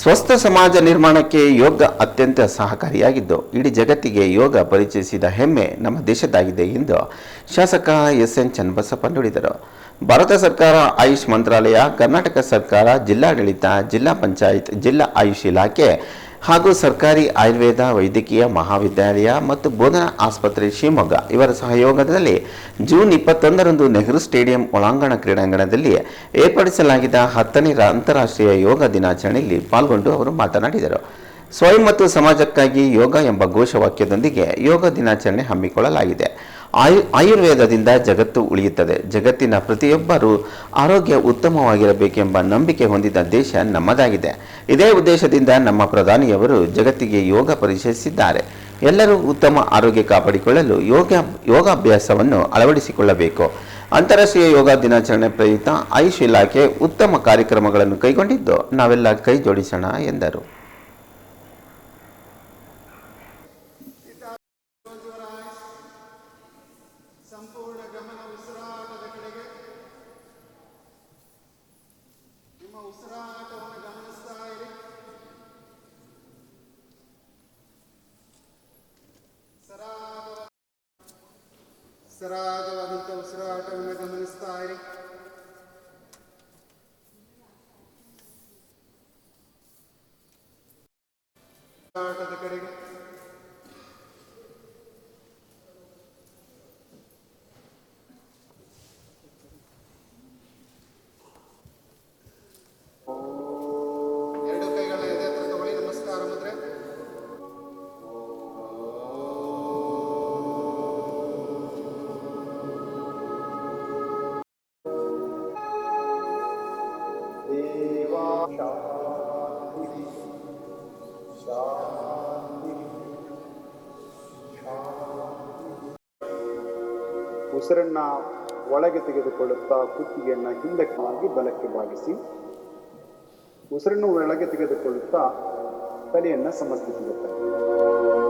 ಸ್ವಸ್ಥ ಸಮಾಜ ನಿರ್ಮಾಣಕ್ಕೆ ಯೋಗ ಅತ್ಯಂತ ಸಹಕಾರಿಯಾಗಿದ್ದು, ಇಡೀ ಜಗತ್ತಿಗೆ ಯೋಗ ಪರಿಚಯಿಸಿದ ಹೆಮ್ಮೆ ನಮ್ಮ ದೇಶದ್ದಾಗಿದೆ ಎಂದು ಶಾಸಕ ಎಸ್ ಎನ್ ಚನ್ನಬಸಪ್ಪ ನುಡಿದರು. ಭಾರತ ಸರ್ಕಾರ, ಆಯುಷ್ ಮಂತ್ರಾಲಯ, ಕರ್ನಾಟಕ ಸರ್ಕಾರ, ಜಿಲ್ಲಾಡಳಿತ, ಜಿಲ್ಲಾ ಪಂಚಾಯತ್, ಜಿಲ್ಲಾ ಆಯುಷ್ ಇಲಾಖೆ ಹಾಗೂ ಸರ್ಕಾರಿ ಆಯುರ್ವೇದ, ವೈದ್ಯಕೀಯ, ಮಹಾವಿದ್ಯಾಲಯ ಮತ್ತು ಬೋಧನಾ ಆಸ್ಪತ್ರೆ ಶಿವಮೊಗ್ಗ. ಇವರ ಸಹಯೋಗದಲ್ಲಿ ಜೂನ್ ಇಪ್ಪತ್ತೊಂದರಂದು ನೆಹರು ಸ್ಟೇಡಿಯಂ ಒಳಾಂಗಣ ಕ್ರೀಡಾಂಗಣದಲ್ಲಿ ಏರ್ಪಡಿಸಲಾಗಿದ್ದ ಹತ್ತನೇ ಅಂತಾರಾಷ್ಟ್ರೀಯ ಯೋಗ ದಿನಾಚರಣೆಯಲ್ಲಿ ಪಾಲ್ಗೊಂಡು ಅವರು ಮಾತನಾಡಿದರು. ಸ್ವಯಂ ಮತ್ತು ಸಮಾಜಕ್ಕಾಗಿ ಯೋಗ ಎಂಬ ಘೋಷವಾಕ್ಯದೊಂದಿಗೆ ಯೋಗ ದಿನಾಚರಣೆ ಹಮ್ಮಿಕೊಳ್ಳಲಾಗಿದೆ. ಆಯು ಆಯುರ್ವೇದದಿಂದ ಜಗತ್ತು ಉಳಿಯುತ್ತದೆ. ಜಗತ್ತಿನ ಪ್ರತಿಯೊಬ್ಬರೂ ಆರೋಗ್ಯ ಉತ್ತಮವಾಗಿರಬೇಕೆಂಬ ನಂಬಿಕೆ ಹೊಂದಿದ ದೇಶ ನಮ್ಮದಾಗಿದೆ. ಇದೇ ಉದ್ದೇಶದಿಂದ ನಮ್ಮ ಪ್ರಧಾನಿಯವರು ಜಗತ್ತಿಗೆ ಯೋಗ ಪರಿಚಯಿಸಿದ್ದಾರೆ. ಎಲ್ಲರೂ ಉತ್ತಮ ಆರೋಗ್ಯ ಕಾಪಾಡಿಕೊಳ್ಳಲು ಯೋಗ, ಯೋಗಾಭ್ಯಾಸವನ್ನು ಅಳವಡಿಸಿಕೊಳ್ಳಬೇಕು. ಅಂತಾರಾಷ್ಟ್ರೀಯ ಯೋಗ ದಿನಾಚರಣೆ ಪ್ರಯುಕ್ತ ಆಯುಷ್ ಇಲಾಖೆ ಉತ್ತಮ ಕಾರ್ಯಕ್ರಮಗಳನ್ನು ಕೈಗೊಂಡಿದ್ದು, ನಾವೆಲ್ಲ ಕೈ ಜೋಡಿಸೋಣ ಎಂದರು. ಸಂಪೂರ್ಣ ಗಮನ ಉಸಿರಾಟದ ಕಡೆಗೆ ನಿಮ್ಮ ಉಸಿರಾಟವನ್ನು ಗಮನಿಸ್ತಾ ಇರಿ. ಸರಾಗವ ಸರಾಗವಾದಂಥ ಉಸಿರಾಟವನ್ನು ಗಮನಿಸ್ತಾ ಇರಿ. ಉಸಿರಾಟದ ಕಡೆಗೆ ಉಸಿರನ್ನ ಒಳಗೆ ತೆಗೆದುಕೊಳ್ಳುತ್ತಾ ಕುತ್ತಿಗೆಯನ್ನ ಹಿಂದಕ್ಕೆ ಬಲಕ್ಕೆ ಭಾಗಿಸಿ ಉಸಿರನ್ನು ಒಳಗೆ ತೆಗೆದುಕೊಳ್ಳುತ್ತಾ ತಲೆಯನ್ನ ಸಮಸ್ಥಿತಿಗೆ ತನ್ನಿ